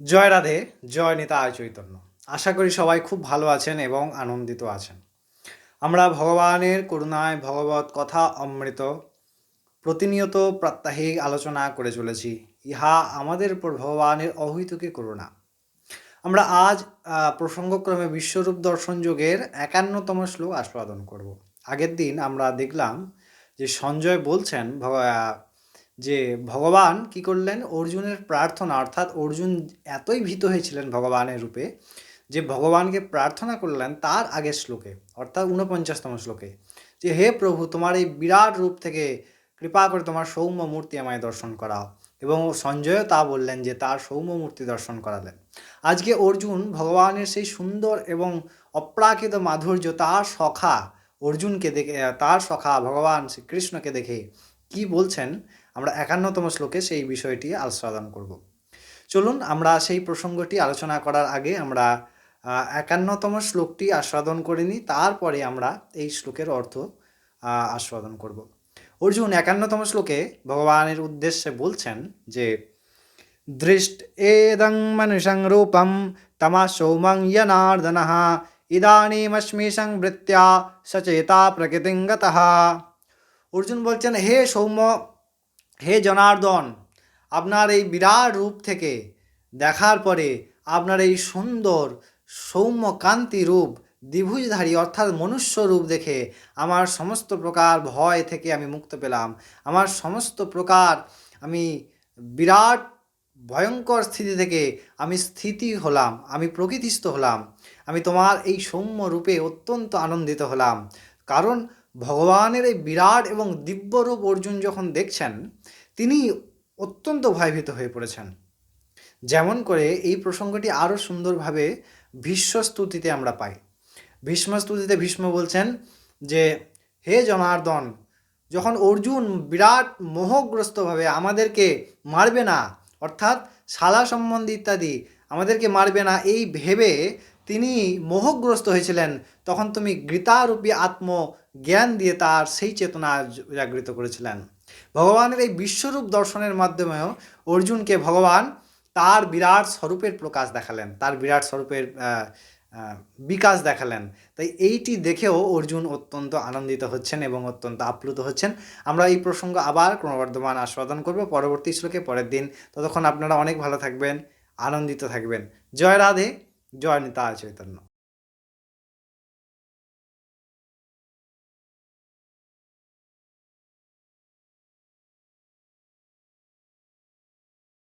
জয় রাধে, জয় নেতা আয় চৈতন্য। আশা করি সবাই খুব ভালো আছেন এবং আনন্দিত আছেন। আমরা ভগবানের করুণায় ভগবত কথা অমৃত প্রতিনিয়ত প্রাত্যহিক আলোচনা করে চলেছি। ইহা আমাদের উপর ভগবানের অহৈতুকী করুণা। আমরা আজ প্রসঙ্গক্রমে বিশ্বরূপ দর্শন যোগের একান্নতম শ্লোক আস্বাদন করব। আগের দিন আমরা দেখলাম যে সঞ্জয় বলছেন যে ভগবান কি করলেন? অর্জুনের প্রার্থনা, অর্থাৎ অর্জুন এতই ভীত হয়েছিলেন ভগবানের রূপে যে ভগবানকে প্রার্থনা করলেন তার আগের শ্লোকে, অর্থাৎ ঊনপঞ্চাশতম শ্লোকে, যে হে প্রভু, তোমার এই বিরাট রূপ থেকে কৃপা করে তোমার সৌম্য মূর্তি আমায় দর্শন করাও। এবং সঞ্জয়ও তা বললেন যে তার সৌম্য মূর্তি দর্শন করালেন। আজকে অর্জুন ভগবানের সেই সুন্দর এবং অপ্রাকৃত মাধুর্য, তার সখা অর্জুনকে দেখে, তার সখা ভগবান শ্রীকৃষ্ণকে দেখে কি বলছেন? আমরা একান্নতম শ্লোকে সেই বিষয়টি আস্বাদন করব। চলুন আমরা সেই প্রসঙ্গটি আলোচনা করার আগে আমরা একান্নতম শ্লোকটি আস্বাদন করে নিই, তারপরে আমরা এই শ্লোকের অর্থ আস্বাদন করব। অর্জুন একান্নতম শ্লোকে ভগবানের উদ্দেশ্যে বলছেন যে, দৃষ্ট এদং মনুষং রূপম তমা সৌমং জনার্দন ইদানীমস্মি সংবৃত্য়া সচেতা প্রকৃতিঙ্গতঃ অর্জুন বলছেন, হে সৌম্য হে জনার্দন, আপনার এই বিরাট রূপ থেকে দেখার পরে আপনার এই সুন্দর সৌম্য কান্তি রূপ, দ্বিভুজধারী অর্থাৎ মনুষ্য রূপ দেখে আমার সমস্ত প্রকার ভয় থেকে আমি মুক্ত পেলাম। আমার সমস্ত প্রকার আমি বিরাট ভয়ঙ্কর স্থিতি থেকে আমি স্থিতি হলাম, আমি প্রকৃতিস্থ হলাম, আমি তোমার এই সৌম্য রূপে অত্যন্ত আনন্দিত হলাম। কারণ ভগবানের এই বিরাট এবং দিব্য রূপ অর্জুন যখন দেখছেন, তিনি অত্যন্ত ভয়ভীত হয়ে পড়েছেন। যেমন করে এই প্রসঙ্গটি আরও সুন্দরভাবে ভীষ্মস্তুতিতে আমরা পাই। ভীষ্মস্তুতিতে ভীষ্ম বলছেন যে, হে জনার্দন, যখন অর্জুন বিরাট মোহগ্রস্তভাবে আমাদেরকে মারবে না, অর্থাৎ শালা সম্বন্ধে ইত্যাদি আমাদেরকে মারবে না, এই ভেবে তিনি মোহগ্রস্ত হয়েছিলেন। তখন তুমি গীতারূপী আত্ম জ্ঞান দিয়ে তার সেই চেতনা জাগৃত করেছিলেন। ভগবানের এই বিশ্বরূপ দর্শনের মাধ্যমেও অর্জুনকে ভগবান তার বিরাট স্বরূপের প্রকাশ দেখালেন, তার বিরাট স্বরূপের বিকাশ দেখালেন। তাই এইটি দেখেও অর্জুন অত্যন্ত আনন্দিত হচ্ছেন এবং অত্যন্ত আপ্লুত হচ্ছেন। আমরা এই প্রসঙ্গ আবার ক্রমবর্ধমান আস্বাদন করব পরবর্তী শ্লোকে। পরের দিন ততক্ষণ আপনারা অনেক ভালো থাকবেন, আনন্দিত থাকবেন। জয় রাধে। জয় নিতা চৈতন্য